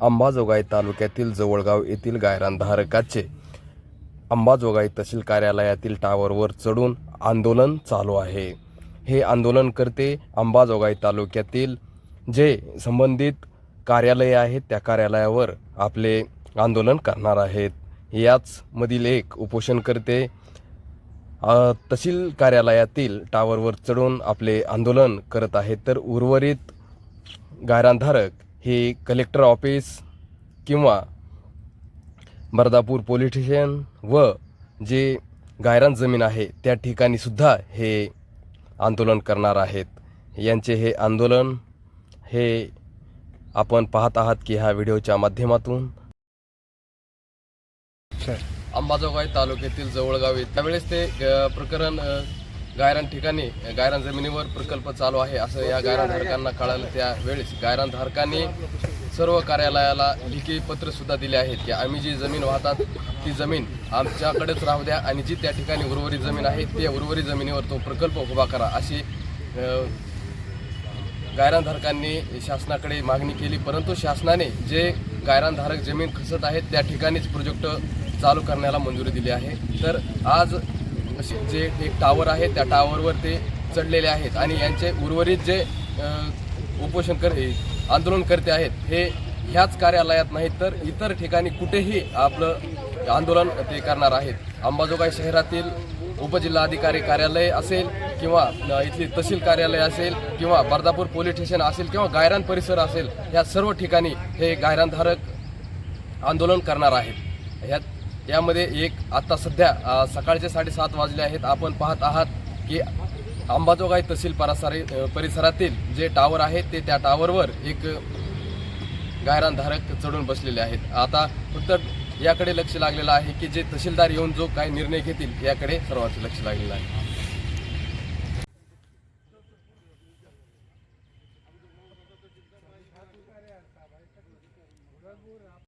अंबाजोगाई तालुक्यातील जवळगाव येथील गायरानधारकाचे अंबाजोगाई तहसील कार्यालयातील टावरवर चढून आंदोलन चालू आहे. हे आंदोलनकर्ते अंबाजोगाई तालुक्यातील जे संबंधित कार्यालय आहेत त्या कार्यालयावर आपले आंदोलन करणार आहेत. याच मधील एक उपोषणकर्ते तहसील कार्यालयातील टावरवर चढून आपले आंदोलन करत आहेत. तर उर्वरित गायरानधारक हे कलेक्टर ऑफिस किंवा बर्दापूर पोलीस स्टेशन व जे गायरान जमीन आहे त्या ठिकाणी सुद्धा हे आंदोलन करणार आहेत. यांचे हे आंदोलन हे आपण पाहत आहात की ह्या व्हिडिओच्या माध्यमातून. अंबाजोगाई तालुक्यातील जवळगाव त्यावेळेस ते प्रकरण गायरान ठिकाणी गायरान जमिनीवर प्रकल्प चालू आहे असं या गायरानधारकांना कळालं. त्यावेळेस गायरानधारकांनी सर्व कार्यालयाला लिखी पत्रसुद्धा दिले आहेत की आम्ही जी जमीन वाहतात ती जमीन आमच्याकडेच राहू द्या आणि जी त्या ठिकाणी उर्वरित जमीन आहे त्या उर्वरित जमिनीवर तो प्रकल्प उभा करा अशी गायरानधारकांनी शासनाकडे मागणी केली. परंतु शासनाने जे गायरानधारक जमीन खसत आहेत त्या ठिकाणीच प्रोजेक्ट चालू करण्याला मंजुरी दिली आहे. तर आज असे जे एक टावर आहे त्या टावरवर ते चढलेले आहेत आणि यांचे उर्वरित जे उपोषण कर आंदोलनकर्ते आहेत हे ह्याच कार्यालयात नाहीत तर इतर ठिकाणी कुठेही आपलं आंदोलन ते करणार आहेत. अंबाजोगाई शहरातील उपजिल्हाधिकारी कार्यालय असेल किंवा इथली तहसील कार्यालय असेल किंवा बर्दापूर पोलीस स्टेशन असेल किंवा गायरान परिसर असेल ह्या सर्व ठिकाणी हे गायरानधारक आंदोलन करणार आहेत. ह्यात यामध्ये एक आता सध्या सकाळचे साडेसात वाजले आहेत. आपण पाहत आहात की अंबाजोगाई तहसील परासारी परिसरातील जे टावर आहे ते त्या टावरवर एक गायरानधारक चढून बसलेले आहेत. आता फक्त याकडे लक्ष लागलेलं आहे की जे तहसीलदार येऊन जो काही निर्णय घेतील याकडे सर्वांचे लक्ष लागलेलं आहे.